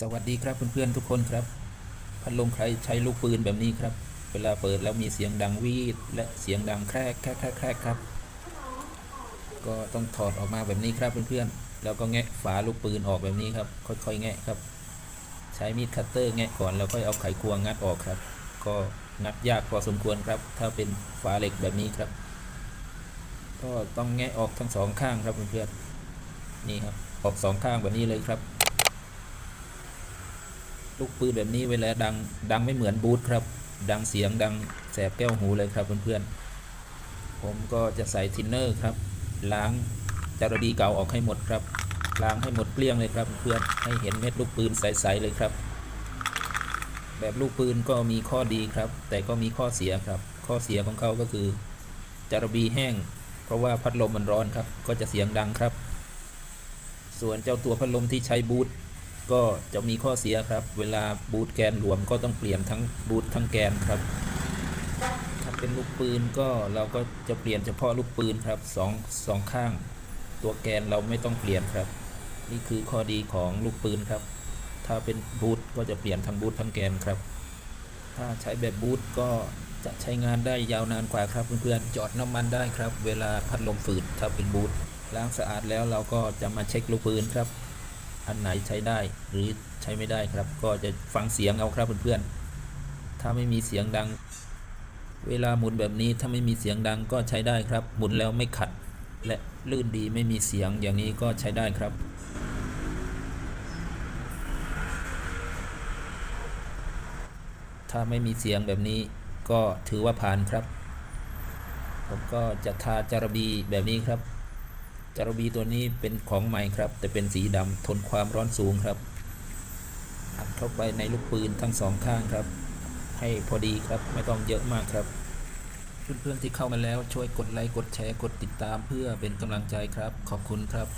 สวัสดีครับเพื่อนๆทุกคนครับ พัดลมใครใช้ลูกปืนแบบนี้ครับ เวลาเปิดแล้วมีเสียงดังวีดและเสียงดังแครกแครกแครกแครครับ ก็ต้องถอดออกมาแบบนี้ครับเพื่อนๆแล้วก็แงะฝาลูกปืนออกแบบนี้ครับ ค่อยๆแงะครับ ใช้มีดคัตเตอร์แงะก่อนแล้วค่อยเอาไขควงงัดออกครับ ก็งัดยากพอสมควรครับ ถ้าเป็นฝาเหล็กแบบนี้ครับ ก็ต้องแงะออกทั้งสองข้างครับเพื่อนๆนี่ครับออกสองข้างแบบนี้เลยครับ ลูกปืนแบบนี้เวลาดังดังไม่เหมือนบูทครับ ดังเสียงดังแสบแก้วหูเลยครับเพื่อนๆผมก็จะใส่ทินเนอร์ครับ ล้างจารดีเก่าออกให้หมดครับ ล้างให้หมดเกลี้ยงเลยครับเพื่อนให้เห็นเม็ดลูกปืนใสๆเลยครับ แบบลูกปืนก็มีข้อดีครับ แต่ก็มีข้อเสียครับ ข้อเสียของเขาก็คือจารบีแห้ง เพราะว่าพัดลมมันร้อนครับ ก็จะเสียงดังครับ ส่วนเจ้าตัวพัดลมที่ใช้บูท ก็จะมีข้อเสียครับ เวลาบูทแกนรวมก็ต้องเปลี่ยนทั้งบูททั้งแกนครับ ถ้าเป็นลูกปืนก็เราก็จะเปลี่ยนเฉพาะลูกปืนครับสองสองข้าง ตัวแกนเราไม่ต้องเปลี่ยนครับ นี่คือข้อดีของลูกปืนครับ ถ้าเป็นบูทก็จะเปลี่ยนทั้งบูททั้งแกนครับ ถ้าใช้แบบบูทก็จะใช้งานได้ยาวนานกว่าครับเพื่อนๆจอดน้ำมันได้ครับ เวลาพัดลมฝืดถ้าเป็นบูทล้างสะอาดแล้วเราก็จะมาเช็คลูกปืนครับ อันไหนใช้ได้หรือใช้ไม่ได้ครับ ก็จะฟังเสียงเอาครับเพื่อนๆถ้าไม่มีเสียงดัง เวลาหมุนแบบนี้ถ้าไม่มีเสียงดังก็ใช้ได้ครับ หมุนแล้วไม่ขัด และลื่นดีไม่มีเสียงอย่างนี้ก็ใช้ได้ครับถ้าไม่มีเสียงแบบนี้ก็ถือว่าผ่านครับ ผมก็จะทาจารบีแบบนี้ครับ จารบีตัวนี้เป็นของใหม่ครับ แต่เป็นสีดำทนความร้อนสูงครับอัดเข้าไปในลูกปืนทั้งสองข้างครับ ให้พอดีครับไม่ต้องเยอะมากครับ เพื่อนๆที่เข้ามาแล้วช่วยกดไลค์กดแชร์กดติดตามเพื่อเป็นกำลังใจครับ ขอบคุณครับ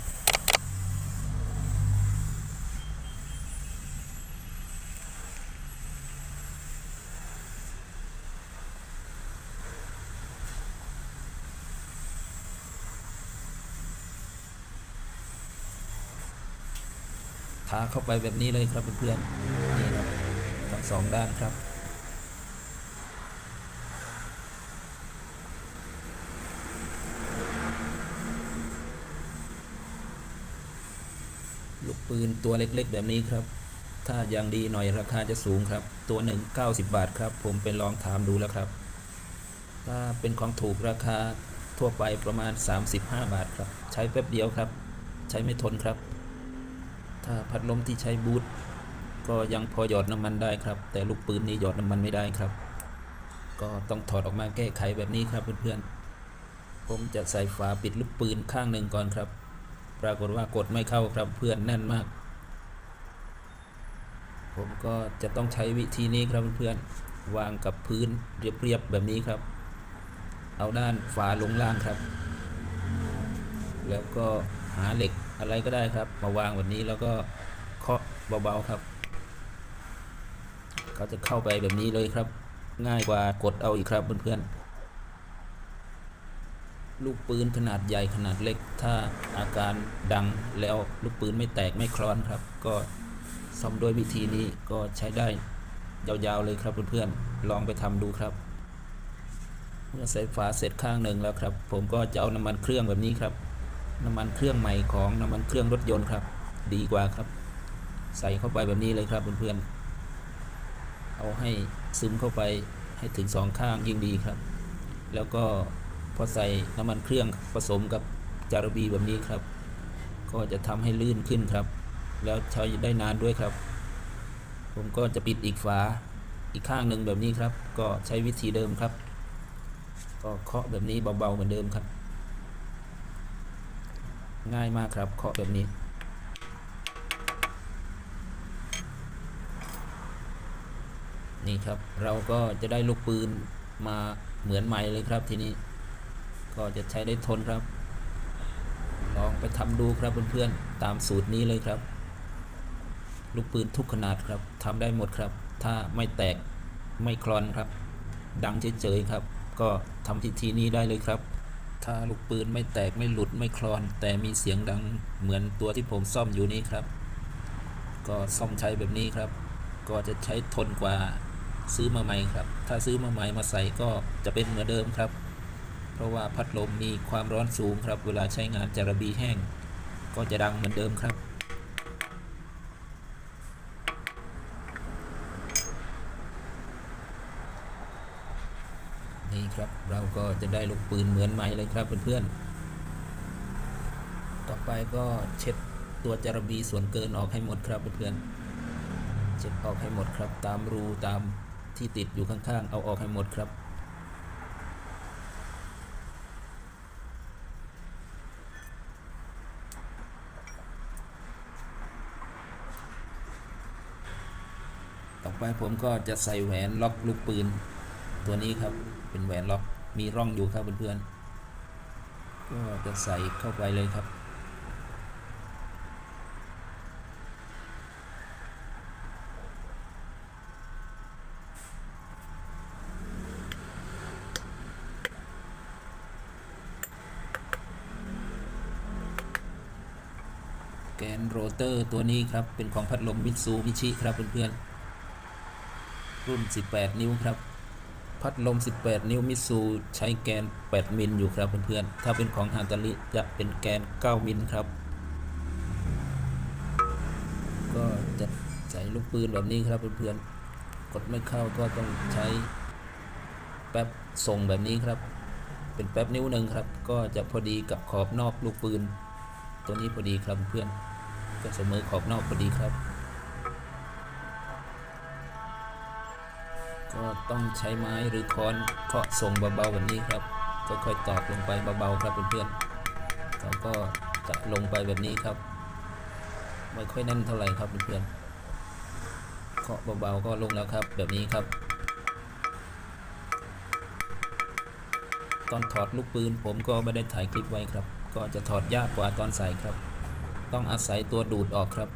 ทาเข้าไปแบบนี้เลยครับเพื่อนๆนี่ครับทั้งสองด้านครับ ลูกปืนตัวเล็กๆ แบบนี้ครับ ถ้ายังดีหน่อยราคาจะสูงครับ ตัวหนึ่ง90 บาทครับ ผมไปลองถามดูแล้วครับ ถ้าเป็นของถูกราคาทั่วไปประมาณ 35 บาทครับ ใช้แป๊บเดียวครับ ใช้ไม่ทนครับ ถ้าพัดลมที่ใช้บูทก็ยังพอหยอดน้ำมันได้ครับ แต่ลูกปืนนี้หยอดน้ำมันไม่ได้ครับ ก็ต้องถอดออกมาแก้ไขแบบนี้ครับเพื่อนๆ ผมจะใส่ฝาปิดลูกปืนข้างหนึ่งก่อนครับ ปรากฏว่ากดไม่เข้าครับเพื่อนแน่นมาก ผมก็จะต้องใช้วิธีนี้ครับเพื่อนๆ วางกับพื้นเรียบๆแบบนี้ครับ เอาด้านฝาลงล่างครับ แล้วก็หาเหล็ก อะไรก็ได้ครับ มาวางแบบนี้แล้วก็เคาะเบาๆครับ เขาจะเข้าไปแบบนี้เลยครับ ง่ายกว่ากดเอาอีกครับเพื่อนๆลูกปืนขนาดใหญ่ขนาดเล็ก ถ้าอาการดังแล้วลูกปืนไม่แตกไม่คลอนครับ ก็ซ่อมด้วยวิธีนี้ก็ใช้ได้ยาวๆเลยครับเพื่อนๆลองไปทำดูครับเมื่อใส่ฝาเสร็จข้างหนึ่งแล้วครับ ผมก็จะเอาน้ำมันเครื่องแบบนี้ครับ น้ำมันเครื่องใหม่ของน้ำมันเครื่องรถยนต์ครับ ดีกว่าครับ ใส่เข้าไปแบบนี้เลยครับเพื่อนๆเอาให้ซึมเข้าไปให้ถึงสองข้างยิ่งดีครับ แล้วก็พอใส่น้ำมันเครื่องผสมกับจารบีแบบนี้ครับ ก็จะทำให้ลื่นขึ้นครับ แล้วใช้ได้นานด้วยครับ ผมก็จะปิดอีกฝาอีกข้างหนึ่งแบบนี้ครับ ก็ใช้วิธีเดิมครับ ก็เคาะแบบนี้เบาๆเหมือนเดิมครับ ง่ายมากครับเคาะแบบนี้นี่ครับเราก็จะได้ลูกปืนมาเหมือนใหม่เลยครับทีนี้ ก็จะใช้ได้ทนครับ ลองไปทำดูครับเพื่อนๆตามสูตรนี้เลยครับ ลูกปืนทุกขนาดครับทำได้หมดครับ ถ้าไม่แตกไม่คลอนครับ ดังเฉยๆครับ ก็ทำทีทีนี้ได้เลยครับ ถ้าลูกปืนไม่แตกไม่หลุดไม่คลอน แต่มีเสียงดังเหมือนตัวที่ผมซ่อมอยู่นี้ครับ ก็ซ่อมใช้แบบนี้ครับ ก็จะใช้ทนกว่าซื้อมาใหม่ครับ ถ้าซื้อมาใหม่มาใส่ก็จะเป็นเหมือนเดิมครับ เพราะว่าพัดลมมีความร้อนสูงครับ เวลาใช้งานจะระบีแห้ง ก็จะดังเหมือนเดิมครับ นี่ครับ เราก็จะได้ลูกปืนเหมือนใหม่เลยครับเพื่อนๆ ต่อไปก็เช็ดตัวจารบีส่วนเกินออกให้หมดครับเพื่อนๆ เช็ดออกให้หมดครับ ตามรูตามที่ติดอยู่ข้างๆ เอาออกให้หมดครับต่อไปผมก็จะใส่แหวนล็อกลูกปืน ตัวนี้ครับเป็นแหวนล็อกมีร่องอยู่ครับเพื่อนๆก็จะใส่เข้าไปเลยครับ แกนโรเตอร์ตัวนี้ครับเป็นของพัดลมมิตซูบิชิครับเพื่อนๆรุ่น 18 นิ้วครับ พัดลม 18 นิ้วมิตซูใช้แกน 8 มิลอยู่ครับเพื่อนๆ ถ้าเป็นของฮาตาลิจะเป็นแกน 9 มิลครับ ก็จะใส่ลูกปืนแบบนี้ครับเพื่อนๆ กดไม่เข้าก็ต้องใช้แป๊บส่งแบบนี้ครับ เป็นแป๊บนิ้วหนึ่งครับ ก็จะพอดีกับขอบนอกลูกปืน ตัวนี้พอดีครับเพื่อน ก็เสมอขอบนอกพอดีครับ ก็ต้องใช้ไม้หรือค้อนเคาะส่งเบาๆแบบนี้ครับค่อยๆตอกลงไปเบาๆครับเพื่อนๆเขาก็จะลงไปแบบนี้ครับไม่ค่อยแน่นเท่าไหร่ครับเพื่อนๆเคาะเบาๆก็ลงแล้วครับแบบนี้ครับ ตอนถอดลูกปืนผมก็ไม่ได้ถ่ายคลิปไว้ครับ ก็จะถอดยากกว่าตอนใส่ครับ ต้องอาศัยตัวดูดออกครับ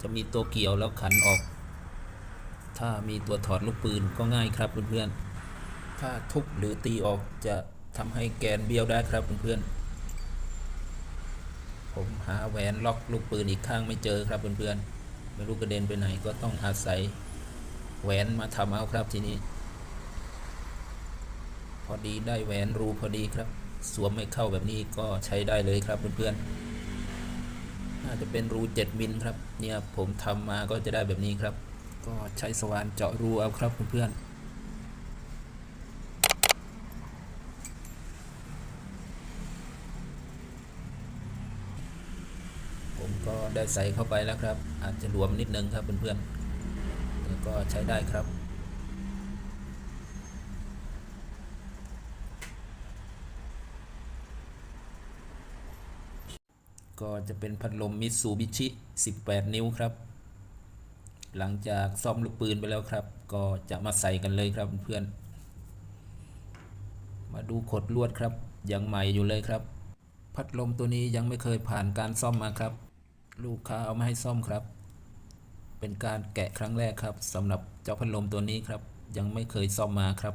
จะมีตัวเกี่ยวแล้วขันออก ถ้ามีตัวถอดลูกปืนก็ง่ายครับเพื่อนๆ ถ้าทุบหรือตีออกจะทำให้แกนเบี้ยวได้ครับเพื่อนๆ ผมหาแหวนล็อกลูกปืนอีกข้างไม่เจอครับเพื่อนๆ ไม่รู้กระเด็นไปไหนก็ต้องอาศัยแหวนมาทำเอาครับทีนี้ พอดีได้แหวนรูพอดีครับ สวมไม่เข้าแบบนี้ก็ใช้ได้เลยครับเพื่อนๆ น่าจะเป็นรู 7 มิลครับ เนี่ยผมทำมาก็จะได้แบบนี้ครับ ก็ใช้สว่านเจาะรูเอาครับเพื่อนๆผมก็ได้ใส่เข้าไปแล้วครับ อาจจะหลวมนิดนึงครับเพื่อนๆแต่ก็ใช้ได้ครับ ก็จะเป็นพัดลมมิตซูบิชิ 18 นิ้วครับ หลังจากซ่อมลูกปืนไปแล้วครับ ก็จะมาใส่กันเลยครับเพื่อน มาดูขดลวดครับ ยังใหม่อยู่เลยครับ พัดลมตัวนี้ยังไม่เคยผ่านการซ่อมมาครับ ลูกค้าเอามาให้ซ่อมครับ เป็นการแกะครั้งแรกครับสำหรับเจ้าพัดลมตัวนี้ครับ ยังไม่เคยซ่อมมาครับ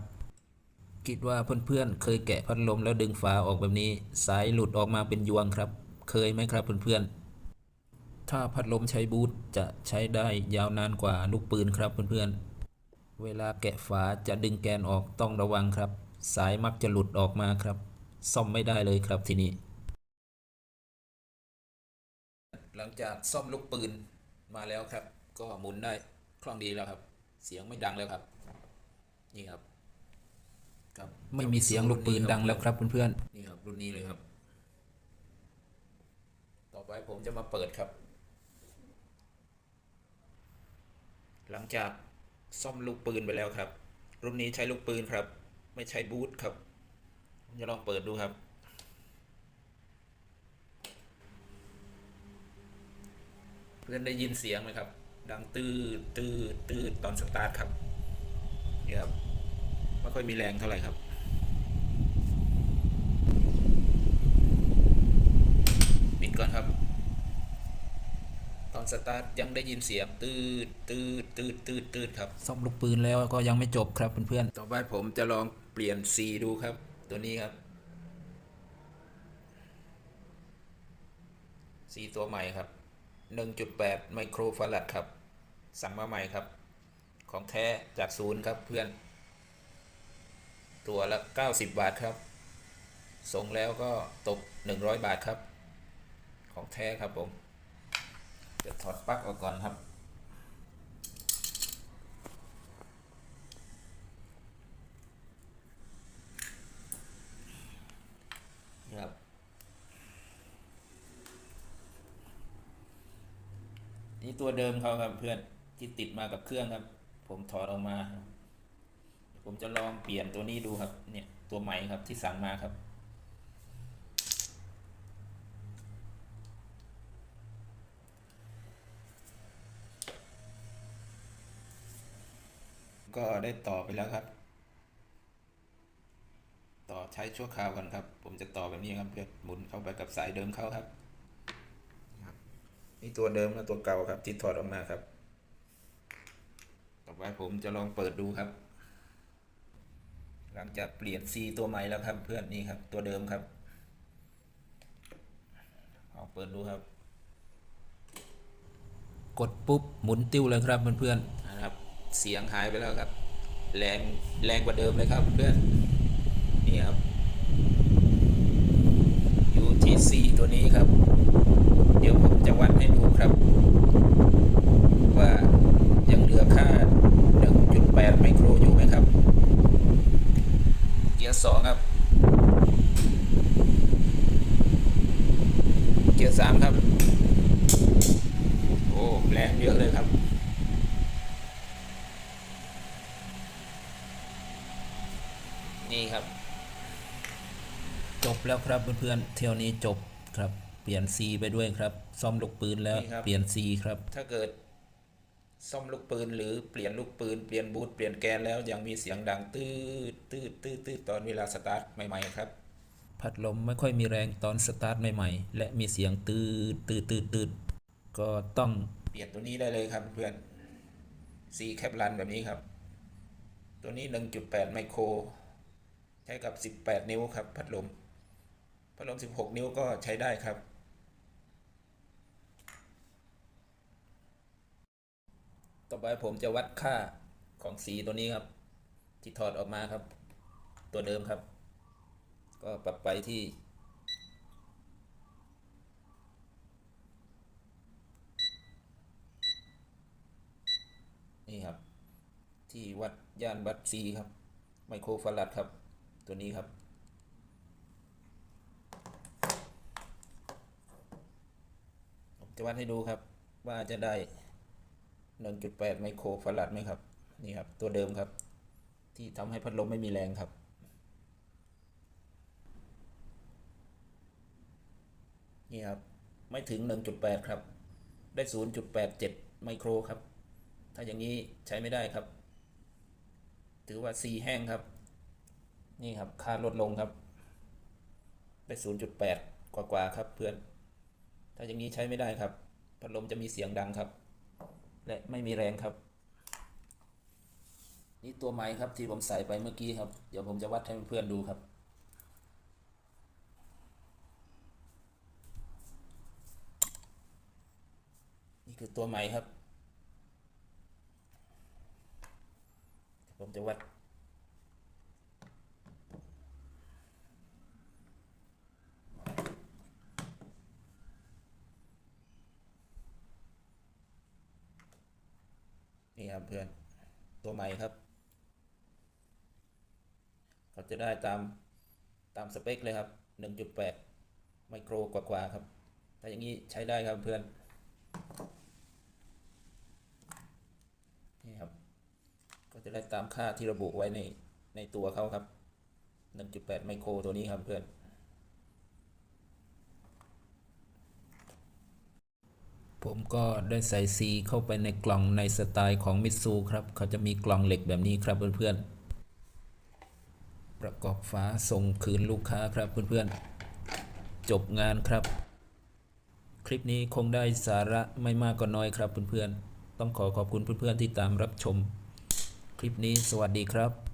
คิดว่าเพื่อนๆเคยแกะพัดลมแล้วดึงฝาออกแบบนี้ สายหลุดออกมาเป็นยวงครับ เคยไหมครับเพื่อนๆ ถ้าพัดลมใช้บูทจะใช้ได้ยาวนานกว่าลูกปืนครับเพื่อนๆ เวลาแกะฝาจะดึงแกนออกต้องระวังครับ สายมักจะหลุดออกมาครับ ซ่อมไม่ได้เลยครับทีนี้ หลังจากซ่อมลูกปืนมาแล้วครับ ก็หมุนได้คล่องดีแล้วครับ เสียงไม่ดังแล้วครับ นี่ครับครับ ไม่มีเสียงลูกปืนดังแล้วครับเพื่อนๆนี่ครับรุ่นนี้เลยครับ ต่อไปผมจะมาเปิดครับ หลังจากซ่อมลูกปืนไปแล้วครับ รุ่นนี้ใช้ลูกปืนครับ ไม่ใช้บูทครับจะลองเปิดดูครับเพื่อนได้ยินเสียงไหมครับ ดังตื้อตื้อตื้อตอนสตาร์ทครับนี่ครับไม่ค่อยมีแรงเท่าไหร่ครับปิดก่อนครับ อนสตาร์ทยังได้ยินเสียงตืดตืดตืดตืดตืดครับซ่อมลูกปืนแล้วก็ยังไม่จบครับเพื่อนๆต่อไปผมจะลองเปลี่ยนสีดูครับ ตัวนี้ครับสีตัวใหม่ครับ 1.8 ไมโครฟาราดครับ สั่งมาใหม่ครับ ของแท้จากศูนย์ครับเพื่อน ตัวละ 90 บาทครับ ส่งแล้วก็ตก 100 บาทครับ ของแท้ครับผม จะถอดปลั๊กออกก่อนครับ ครับนี่ตัวเดิมเขาครับเพื่อนที่ติดมากับเครื่องครับ ผมถอดออกมา ผมจะลองเปลี่ยนตัวนี้ดูครับ เนี่ยตัวใหม่ครับที่สั่งมาครับ ก็ได้ต่อไปแล้วครับ ต่อใช้ชั่วคราวกันครับ ผมจะต่อแบบนี้ครับเพื่อนหมุนเข้าไปกับสายเดิมเขาครับนี่ตัวเดิมและตัวเก่าครับ ที่ถอดออกมาครับ ต่อไปผมจะลองเปิดดูครับ หลังจากเปลี่ยนซีตัวใหม่แล้วครับ เพื่อนนี่ครับ ตัวเดิมครับเอาเปิดดูครับ กดปุ๊บหมุนติ้วเลยครับเพื่อนๆ เสียงหายไปแล้วครับ แรงแรงกว่าเดิมเลยครับเพื่อนนี่ครับ UTC ตัวนี้ครับ เดี๋ยวผมจะวัดให้ดูครับ ว่ายังเหลือค่า 1.8 ไมโครอยู่ไหมครับ เกียร์สองครับ เกียร์สามครับ โอ้ แรงเยอะเลยครับ นี่ครับ จบ แล้วครับเพื่อนๆเที่ยวนี้จบครับเปลี่ยนซีไปด้วยครับ ซ่อมลูกปืนแล้วนี่ครับ เปลี่ยนซีครับ ถ้าเกิดซ่อมลูกปืนหรือเปลี่ยนลูกปืนเปลี่ยนบูทเปลี่ยนแกนแล้วยังมีเสียงดังตืดตืดตืดตืดตอนเวลาสตาร์ทใหม่ๆครับ พัดลมไม่ค่อยมีแรงตอนสตาร์ทใหม่ๆ และมีเสียงตืดตืดตืดตืดก็ต้องเปลี่ยนตัวนี้ได้เลยครับเพื่อนซีแคปรันแบบนี้ครับ ตัวนี้ 1.8 ไมโคร ใช้กับ 18 นิ้วครับ พัดลม พัดลม 16 นิ้วก็ใช้ได้ครับ ต่อไปผมจะวัดค่าของสีตัวนี้ครับ ที่ถอดออกมาครับ ตัวเดิมครับ ก็ปรับไปที่นี่ครับ ที่วัดย่านวัดซีครับ ไมโครฟาราดครับ ตัวนี้ครับ ผม จะวัดให้ดูครับ ว่าจะได้ 1.8 ไมโครฟาราดไหมครับ นี่ครับ ตัวเดิมครับ ที่ทำให้พัดลมไม่มีแรงครับ นี่ครับ ไม่ถึง 1.8 ครับ ได้ 0.87 ไมโครครับ ถ้าอย่างนี้ใช้ไม่ได้ครับ ถือว่า C แห้งครับ นี่ครับ ค่าลดลงครับ ได้ 0.8 กว่ากว่าๆครับเพื่อน ถ้าอย่างนี้ใช้ไม่ได้ครับ พัดลมจะมีเสียงดังครับ และไม่มีแรงครับ นี่ตัวไม้ครับที่ผมใส่ไปเมื่อกี้ครับ เดี๋ยวผมจะวัดให้เพื่อนดูครับนี่คือตัวไม้ครับ ผมจะวัด ครับเพื่อนตัวใหม่ครับเขาจะได้ตามตามสเปคเลยครับ 1.8 ไมโครกว่าๆครับ ถ้าอย่างนี้ใช้ได้ครับเพื่อน นี่ครับ ก็จะได้ตามค่าที่ระบุไว้ในในตัวเขาครับ 1.8 ไมโครตัวนี้ครับเพื่อน ผมก็ได้ใส่ซีเข้าไปในกล่องในสไตล์ของมิตซูครับ เขาจะมีกล่องเหล็กแบบนี้ครับเพื่อนๆ ประกอบฝาส่งคืนลูกค้าครับเพื่อนๆ จบงานครับ คลิปนี้คงได้สาระไม่มากก็น้อยครับเพื่อนๆ ต้องขอขอบคุณเพื่อนๆที่ตามรับชม คลิปนี้สวัสดีครับ